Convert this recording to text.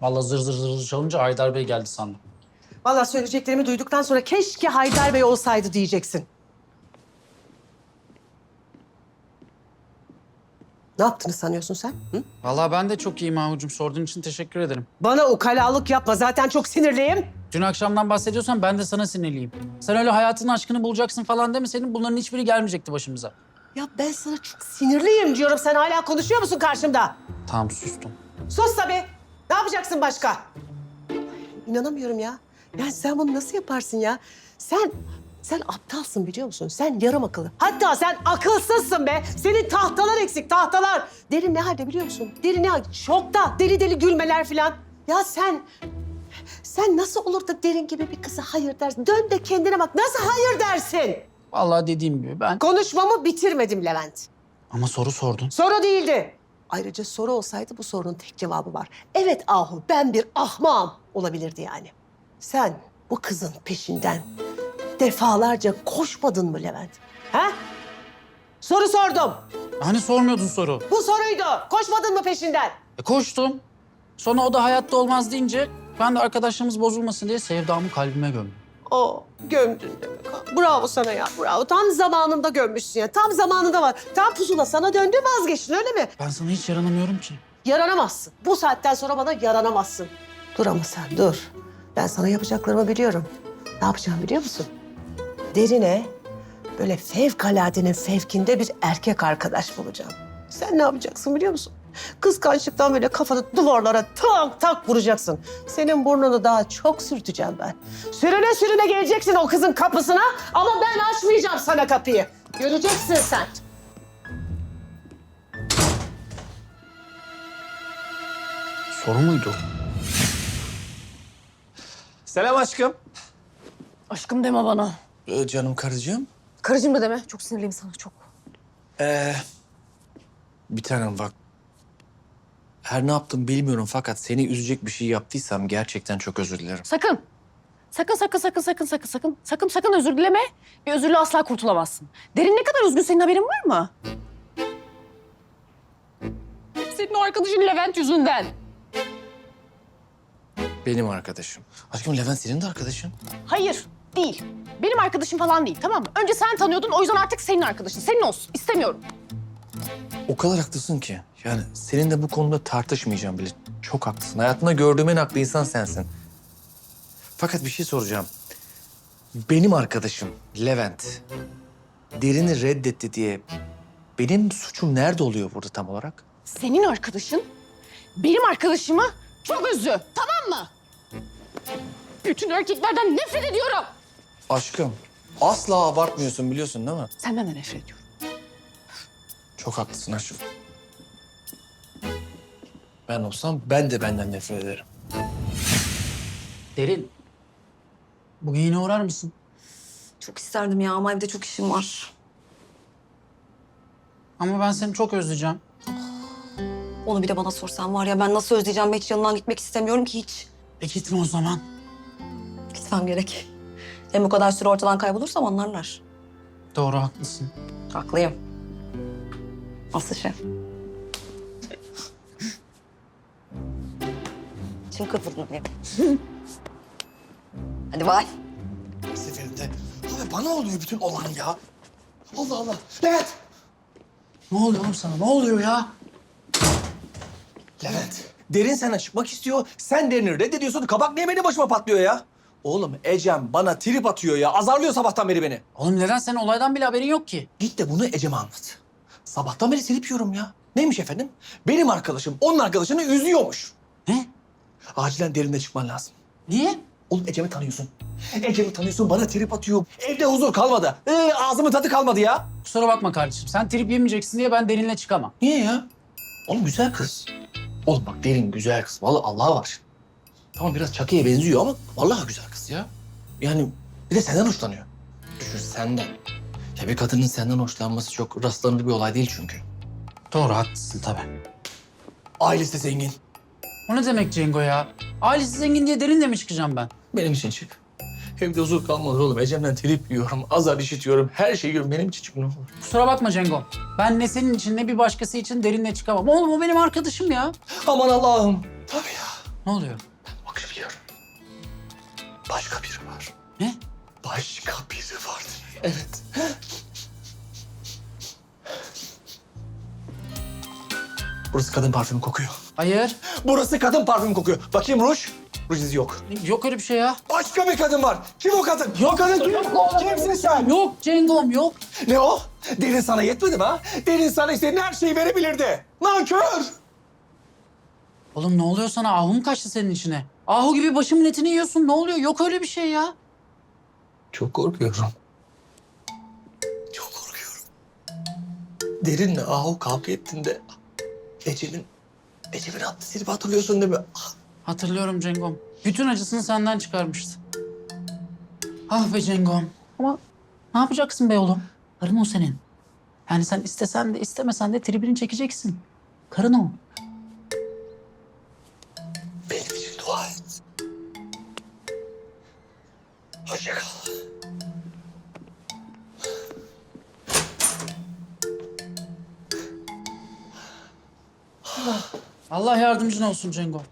Vallahi zır zır zır zır çalınca Haydar Bey geldi sandım. Vallahi söyleyeceklerimi duyduktan sonra keşke Haydar Bey olsaydı diyeceksin. Ne yaptığını sanıyorsun sen? Hı? Vallahi ben de çok iyiyim Ahucum. Sorduğun için teşekkür ederim. Bana ukalalık yapma. Zaten çok sinirliyim. Dün akşamdan bahsediyorsan ben de sana sinirliyim. Sen öyle hayatın aşkını bulacaksın falan demeseydin bunların hiçbiri gelmeyecekti başımıza. Ya ben sana çok sinirliyim diyorum. Sen hala konuşuyor musun karşımda? Tamam sustum. Sus tabii. Ne yapacaksın başka? İnanamıyorum ya. Yani sen bunu nasıl yaparsın ya? Sen sen aptalsın biliyor musun? Sen yarım akıllı. Hatta sen akılsızsın be. Senin tahtalar eksik, tahtalar. Derin ne halde biliyor musun? Derin ne halde? Şokta, deli deli gülmeler falan. Ya sen... Sen nasıl olur da derin gibi bir kıza hayır dersin? Dön de kendine bak. Nasıl hayır dersin? Vallahi dediğim gibi ben... Konuşmamı bitirmedim Levent. Ama soru sordun. Soru değildi. Ayrıca soru olsaydı bu sorunun tek cevabı var. Evet Ahu ben bir ahmağım olabilirdi yani. Sen bu kızın peşinden defalarca koşmadın mı Levent? Ha? Soru sordum. Hani sormuyordun soru. Bu soruydu. Koşmadın mı peşinden? E koştum. Sonra o da hayatta olmaz deyince ben de arkadaşlarımız bozulmasın diye sevdamı kalbime gömdüm. O gömdün demek. Bravo sana ya bravo. Tam zamanında gömmüşsün ya. Tam zamanında var. Tam pusula sana döndü vazgeçtin öyle mi? Ben sana hiç yaranamıyorum ki. Yaranamazsın. Bu saatten sonra bana yaranamazsın. Dur ama sen dur. Ben sana yapacaklarımı biliyorum. Ne yapacağım biliyor musun? Derine böyle fevkaladenin fevkinde bir erkek arkadaş bulacağım. Sen ne yapacaksın biliyor musun? Kıskançlıktan böyle kafanı duvarlara tak tak vuracaksın. Senin burnunu daha çok sürteceğim ben. Sürüne sürüne geleceksin o kızın kapısına ama ben açmayacağım sana kapıyı. Göreceksin sen. Soru muydu? Selam aşkım. Aşkım deme bana. Ee, canım karıcığım. Karıcığım da deme. Çok sinirliyim sana çok. Ee, bir tanem bak. Her ne yaptım bilmiyorum fakat seni üzecek bir şey yaptıysam gerçekten çok özür dilerim. Sakın. Sakın sakın sakın sakın sakın sakın. Sakın sakın özür dileme. Bir özürle asla kurtulamazsın. Derin ne kadar üzgün senin haberin var mı? Senin o arkadaşın Levent yüzünden. Benim arkadaşım. Aşkım Levent senin de arkadaşın. Hayır değil. Benim arkadaşım falan değil tamam mı? Önce sen tanıyordun o yüzden artık senin arkadaşın. Senin olsun. İstemiyorum. O kadar haklısın ki. Yani seninle bu konuda tartışmayacağım bile. Çok haklısın. Hayatımda gördüğüm en haklı insan sensin. Fakat bir şey soracağım. Benim arkadaşım Levent derini reddetti diye benim suçum nerede oluyor burada tam olarak? Senin arkadaşın benim arkadaşımı çok üzdü. Tamam mı? Bütün erkeklerden nefret ediyorum. Aşkım asla abartmıyorsun biliyorsun değil mi? Senden de nefret ediyorum. Çok haklısın aşkım. Ben olsam ben de benden nefret ederim. Derin. Bugün yine uğrar mısın? Çok isterdim ya ama evde çok işim var. Ama ben seni çok özleyeceğim. Onu bir de bana sorsan var ya ben nasıl özleyeceğim ben hiç yanından gitmek istemiyorum ki hiç. E gitme o zaman. Gitmem gerek. Hem bu kadar süre ortadan kaybolursam anlarlar. Doğru haklısın. Haklıyım. Aslı şey. Şimdi kıpırdın benim. Hadi bay. seferinde. Abi bana oluyor bütün olan ya. Allah Allah. Levent. Ne oluyor oğlum sana? Ne oluyor ya? Levent. Derin sana çıkmak istiyor. Sen derini reddediyorsun. Kabak niye benim başıma patlıyor ya? Oğlum Ecem bana trip atıyor ya. Azarlıyor sabahtan beri beni. Oğlum neden senin olaydan bile haberin yok ki? Git de bunu Ecem'e anlat. Sabahtan beri trip yiyorum ya. Neymiş efendim? Benim arkadaşım onun arkadaşını üzüyormuş. Ne? Acilen derine çıkman lazım. Niye? Oğlum Ecem'i tanıyorsun. Ecem'i tanıyorsun bana trip atıyor. Evde huzur kalmadı. Ee, ağzımın tadı kalmadı ya. Kusura bakma kardeşim. Sen trip yemeyeceksin diye ben derinle çıkamam. Niye ya? Oğlum güzel kız. Oğlum bak derin güzel kız. Vallahi Allah var. Tamam biraz Çakı'ya benziyor ama vallahi güzel kız ya. Yani bir de senden hoşlanıyor. Düşün senden. Ya bir kadının senden hoşlanması çok rastlanır bir olay değil çünkü. Doğru haklısın tabii. Ailesi de zengin. O ne demek Cengo ya? Ailesi zengin diye derinle mi çıkacağım ben? Benim için çık. Evde huzur kalmadı oğlum. Ecem'den trip yiyorum, azar işitiyorum. Her şeyi yiyorum. Benim için çık ne olur. Kusura bakma Cengo. Ben ne senin için ne bir başkası için derinle çıkamam. Oğlum o benim arkadaşım ya. Aman Allah'ım. Tabii ya. Ne oluyor? Bak biliyorum. Başka biri var. Ne? Başka biri var. Evet. Burası kadın parfümü kokuyor. Hayır. Burası kadın parfümü kokuyor. Bakayım ruj. Ruj izi yok. Yok öyle bir şey ya. Başka bir kadın var. Kim o kadın? o kadın kim? Kimsin sen? Yok Cengom yok. Ne o? Derin sana yetmedi mi ha? Derin sana istediğin her şeyi verebilirdi. Nankör! Oğlum ne oluyor sana? Ahu mu kaçtı senin içine? Ahu gibi başımın etini yiyorsun. Ne oluyor? Yok öyle bir şey ya. Çok korkuyorum. Çok korkuyorum. Derinle Ahu kavga ettiğinde Ecem'in Ecem'in attı silip hatırlıyorsun değil mi? Hatırlıyorum Cengom. Bütün acısını senden çıkarmıştı. Ah be Cengom. Ama ne yapacaksın be oğlum? Karın o senin. Yani sen istesen de istemesen de tribini çekeceksin. Karın o. Allah yardımcın olsun Cengom.